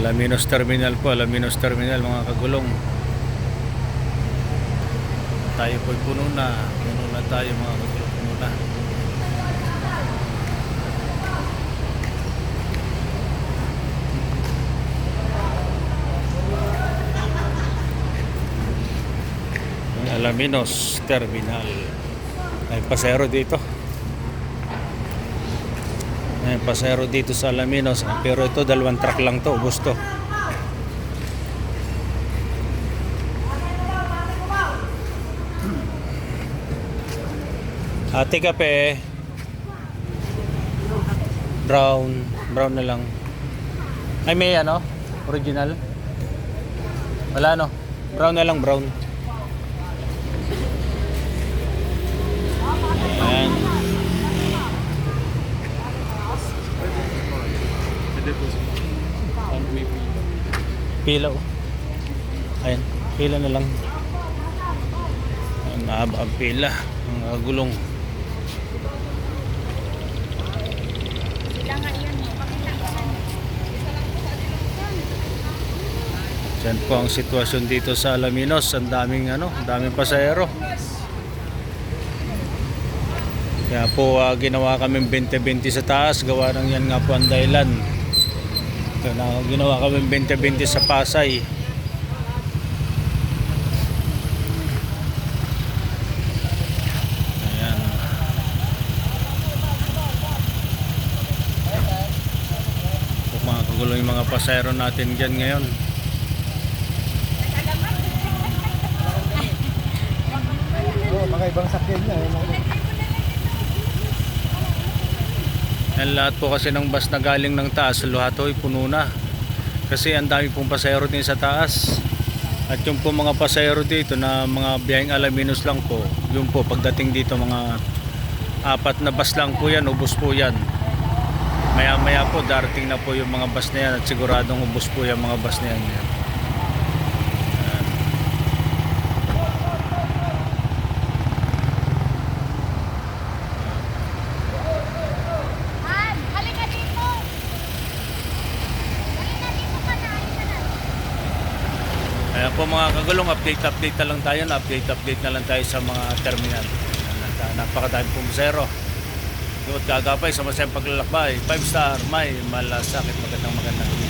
Alaminos Terminal po, Alaminos Terminal mga kagulong. Tayo po'y puno na. Puno na tayo mga kagulong. Puno na. Alaminos Terminal. May pasero dito. May pasero dito sa Alaminos. Pero ito dalawang truck lang to. Ubus to. Ate kape. Brown. Brown na lang. Ay may ano? Original? Wala no? Brown na lang brown. Pila oh. Ayan. Pila na lang. Ayan, mahaba ang pila. Ang mga gulong. Sila nga yan, pakita ko lang. Yan po ang sitwasyon dito sa Alaminos. Ang daming ano, ang daming pasahero. Kaya po ah, ginawa kami 20-20 sa taas. Gawa ng yan nga po ang dahilan. Kaya na- ginawa kami 20-20 sa Pasay. Ayan. Po mga yung mga pasahero natin dyan ngayon. Oo, mga ibang sakyan na. eh, mga- Yan lahat po kasi ng bus na galing ng taas, lahat ay puno na. Kasi ang dami pong pasahero din sa taas. At yung po mga pasahero dito na mga biyaheng alaminos lang po, yung po pagdating dito mga apat na bus lang po yan, ubos po yan. Maya maya po darating na po yung mga bus na yan at siguradong ubos po yung mga bus na yan. Yan. Han, halika dito. Halika dito ka na, halika na. Ayan po mga kagulong, update update na lang tayo, na update update na lang tayo sa mga terminal. Napakadami pong zero. Yung gagapay sa masayang paglalakbay, 5 star, may malasakit, magandang magandang sa.